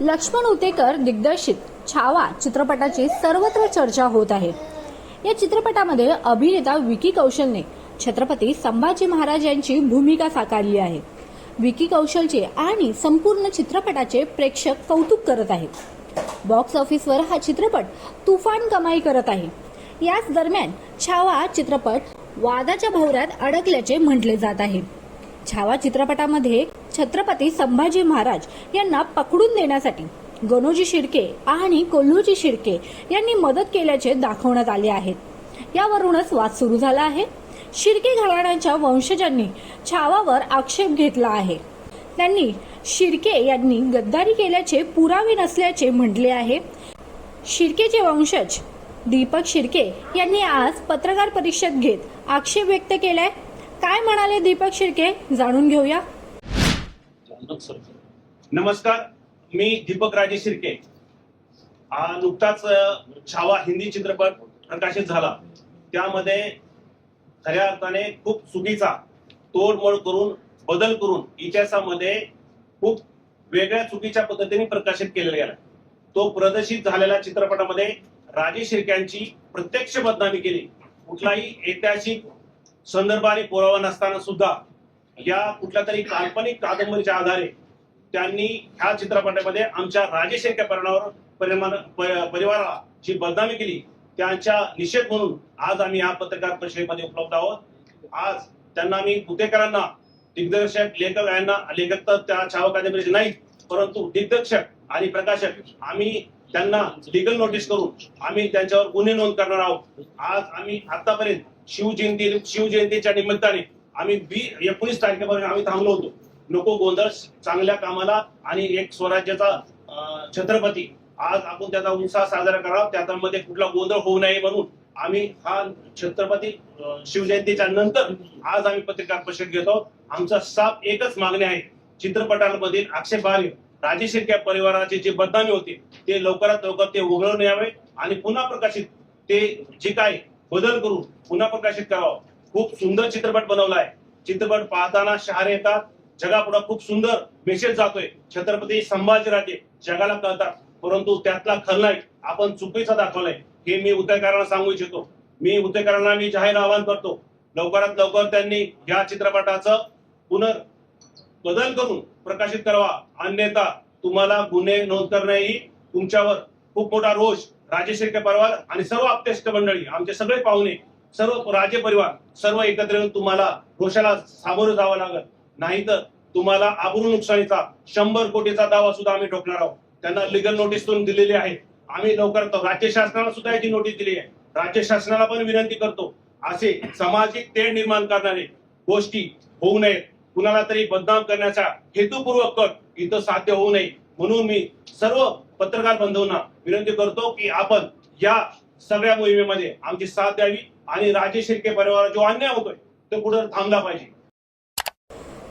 लक्ष्मण उतेकर दिग्दर्शित छावा चित्रपटाची सर्वत्र चर्चा होत आहे. या चित्रपटामध्ये अभिनेता विकी कौशलने छत्रपती संभाजी महाराज यांची भूमिका साकारली आहे. विकी कौशलचे आणि संपूर्ण चित्रपटाचे प्रेक्षक कौतुक करत आहेत बॉक्स ऑफिसवर हा चित्रपट तुफान कमाई करत आहे. याच दरम्यान छावा चित्रपट वादाच्या भवऱ्यात अडकल्याचे म्हटले जात आहे. छावा चित्रपटामध्ये छत्रपती संभाजी महाराज यांना पकडून देण्यासाठी गणोजी शिर्के आणि कोल्हूजी शिर्के यांनी मदत केल्याचे दाखवण्यात आले आहेत. यावरूनच वाद सुरू झाला आहे. शिर्के घराण्याच्या वंशजांनी छावावर आक्षेप घेतला आहे. त्यांनी शिर्के यांनी गद्दारी केल्याचे पुरावे नसल्याचे म्हटले आहे. शिर्केचे वंशज दीपक शिर्के यांनी आज पत्रकार परिषद घेत आक्षेप व्यक्त केलाय. काय म्हणाले दीपक शिर्के? जाणून घेऊया. नमस्कार मी दीपक राजे शिर्के. नुकताच छावा हिंदी चित्रपट प्रकाशित झाला. त्यामध्ये खऱ्या अर्थाने खूप चुकीचा तोडमोड करून बदल करून इतिहासामध्ये खूप वेगळ्या चुकीच्या पद्धतीने प्रकाशित केलेला गेला. तो प्रदर्शित झालेल्या चित्रपटामध्ये राजे शिर्क्यांची प्रत्यक्ष बदनामी केली. कुठलाही ऐतिहासिक संदर्भ आणि पुरावा नसताना सुद्धा या कुठल्या तरी काल्पनिक कादंबरीच्या आधारे त्यांनी ह्या चित्रपटामध्ये आमच्या राजेश शिर्के परिणामावर परिवाराला जी परिवाराची बदनामी केली त्यांच्या निषेध म्हणून आज आम्ही या पत्रकार परिषदेमध्ये उपलब्ध आहोत. आज त्यांना मी पुतेकरांना दिग्दर्शक लेखक यांना लेखक तर त्या छावा कादंबरीचे नाही परंतु दिग्दर्शक आणि प्रकाशक आम्ही त्यांना लिगल नोटीस करून आम्ही त्यांच्यावर गुन्हे नोंद करणार आहोत. आज आम्ही आतापर्यंत शिवजयंती शिवजयंतीच्या निमित्ताने आम्ही बी एकोणीस तारखेपर्यंत आम्ही थांबलो होतो. नको गोंधळ चांगल्या कामाला आणि एक स्वराज्याचा छत्रपती. आज आपण त्याचा उत्साह साजरा करावा त्यामध्ये कुठला गोंधळ होऊ नये म्हणून आम्ही हा छत्रपती शिवजयंतीच्या नंतर आज आम्ही पत्रकार परिषद घेतो. आमचा साफ एकच मागणी आहे. चित्रपटांमधील आक्षेपार्ह राजे शिर्के परिवाराची जी बदनामी होती ते लवकरात लवकर ते उघडून यावे आणि पुन्हा प्रकाशित ते जे काय बदल करून पुन्हा प्रकाशित करावं. खूप सुंदर चित्रपट बनवला आहे चित्रपट पाहताना शहारे येतात. जगापुढे खूप सुंदर मेसेज जातोय. छत्रपती संभाजीराजे जगाला कळतात. परंतु त्यातला खलनायक आपण चुकीचा दाखवलाय. हे मी उदयकारांना सांगू इच्छितो. मी उदयकारांना मी जाहीर आवाहन करतो. लवकरात लवकर त्यांनी या चित्रपटाचं पुनर बदल करून प्रकाशित करावा. अन्यथा तुम्हाला गुन्हे नोंद करणे ही तुमच्यावर खूप मोठा रोष राजे परिवार आणि सर्व आप्तेष्ट मंडळी आमचे सगळे पाहुणे सर्व राजे परिवार सर्व एकत्र येऊन तुम्हाला रोषाला सामोरं जावं लागत नाहीतर तुम्हाला आबरू नुकसानीचा शंभर कोटीचा दावा सुद्धा आम्ही ठोकणार आहोत. त्यांना लिगल नोटीस करून दिलेली आहे. आम्ही लवकर राज्य शासनाला सुद्धा याची नोटीस दिली आहे. राज्य शासनाला पण विनंती करतो असे सामाजिक तेढ निर्माण करणारे गोष्टी होऊ नयेत. कुणाला तरी बदनाम करण्याचा हेतुपूर्वक कट इथं साध्य होऊ नये. म्हणून मी सर्व पत्रकार बंधूंना विनंती करतो की आपण या सगळ्या मोहिमेमध्ये आमची साथ द्यावी आणि राजे शिर्के परिवार जो अन्याय होतोय तो कुठं थांबला पाहिजे.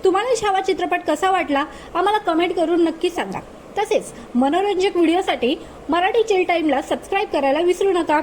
तुम्हाला शावा चित्रपट कसा वाटला? आम्हाला कमेंट करून नक्की सांगा. तसेच मनोरंजक व्हिडिओसाठी मराठी चिल टाइमला सबस्क्राईब करायला विसरू नका.